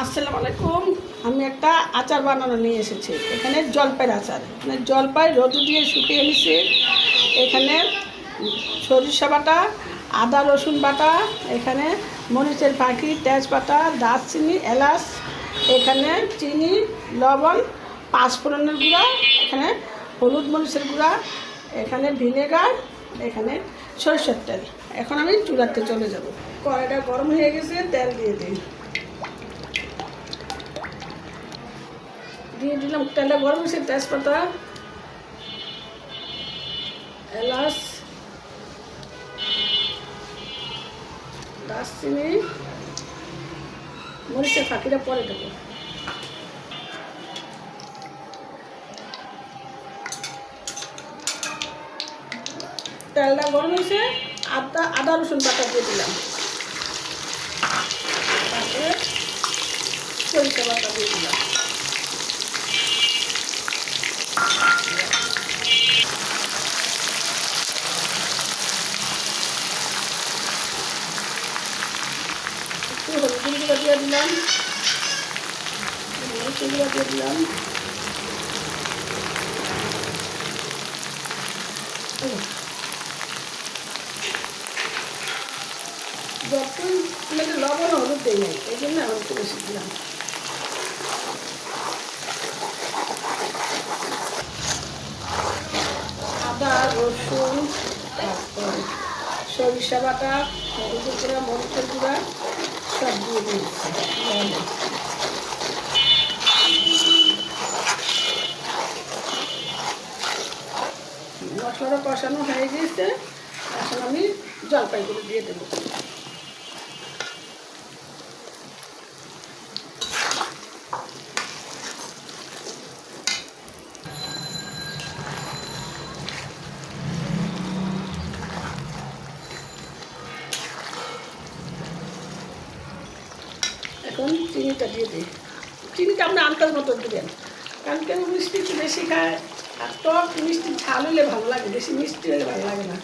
আসসালামু আলাইকুম। আমি একটা আচার বানানো নিয়ে এসেছি। এখানে জলপাইয়ের আচার। এখানে জলপাই রোদ দিয়ে শুকিয়ে নিছি এখানে সরিষা বাটা, আদা রসুন বাটা, এখানে মরিচের পাখি, তেজপাতা, দারচিনি, এলাচ, এখানে চিনি, লবণ, পাঁচফোড়নের গুঁড়া, এখানে হলুদ মরিচের গুঁড়া, এখানে ভিনেগার, এখানে সরষের তেল। এখন আমি চুলাতে চলে যাব। কড়াইটা গরম হয়ে গেছে, তেল দিয়ে দিই। দিয়ে দিলাম তেলটা গরম হয়েছে, তেজপাতা, এলাচ, দারচিনি, মরিচের ফাঁকিটা পরে দেবো। তেলটা গরম হয়েছে, আদা আদা রসুন বাটা দিয়ে দিলাম। তারপরে সরিষা বাটা দিয়ে দিলাম। একটু হলুদ গুঁড়ো দিয়ে দিলাম মরিচের গুঁড়ো দিয়ে দিলাম যখন মানে লবণ হলুদ দেয় নাই এই জন্য আমি একটু বেশি দিলাম আদা, রসুন সরিষা বাটা হলুদের গুঁড়া, মরিচের গুঁড়া মশলাটা কষানো হয়ে গিয়েছে। এখন আমি জলপাইগুলো দিয়ে দেবো। এখন চিনিটা দিয়ে দিই। চিনিটা আপনি আন্দাজ মতো দেবেন কারণ কেউ মিষ্টি একটু বেশি খায়, আর টক মিষ্টি ঝাল হলে ভালো লাগে, বেশি মিষ্টি হলে ভালো লাগে না।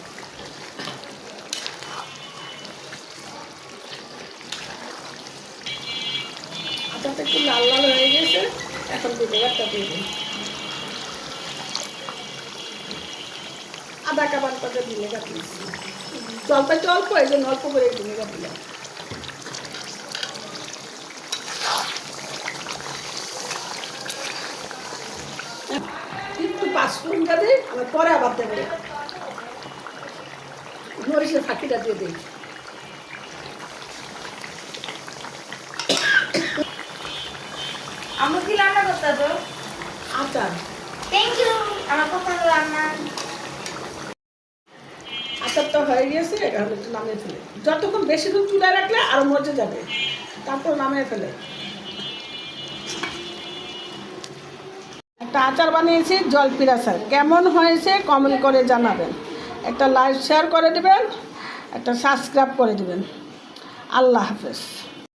আচারটা একটু লাল লাল হয়ে গেছে, এখন ভিনেগারটা দিয়ে দিই। আধা কাবার পাতে ভিনেগার দিয়েছি জলপাইটা অল্প, এই জন্য অল্প করে ভিনেগার দিলাম ফোড়ন দিই পরে আবার দেবো। মরিচের ফাঁকিটা দিয়ে দিই আমরা কি রান্না করতে তো আচার। থ্যাংক ইউ আমার পছন্দ রান্না। আচারটা হয়ে গিয়েছে এখন একটু নামিয়ে ফেলে। যতক্ষণ বেশিক্ষণ চুলায় রাখলে আরও মজা যাবে। তারপর নামিয়ে ফেলে। একটা আচার বানিয়েছি জলপির আচার কেমন হয়েছে কমেন্ট করে জানাবেন। একটা লাইক শেয়ার করে দেবেন, একটা সাবস্ক্রাইব করে দেবেন। আল্লাহ হাফেজ।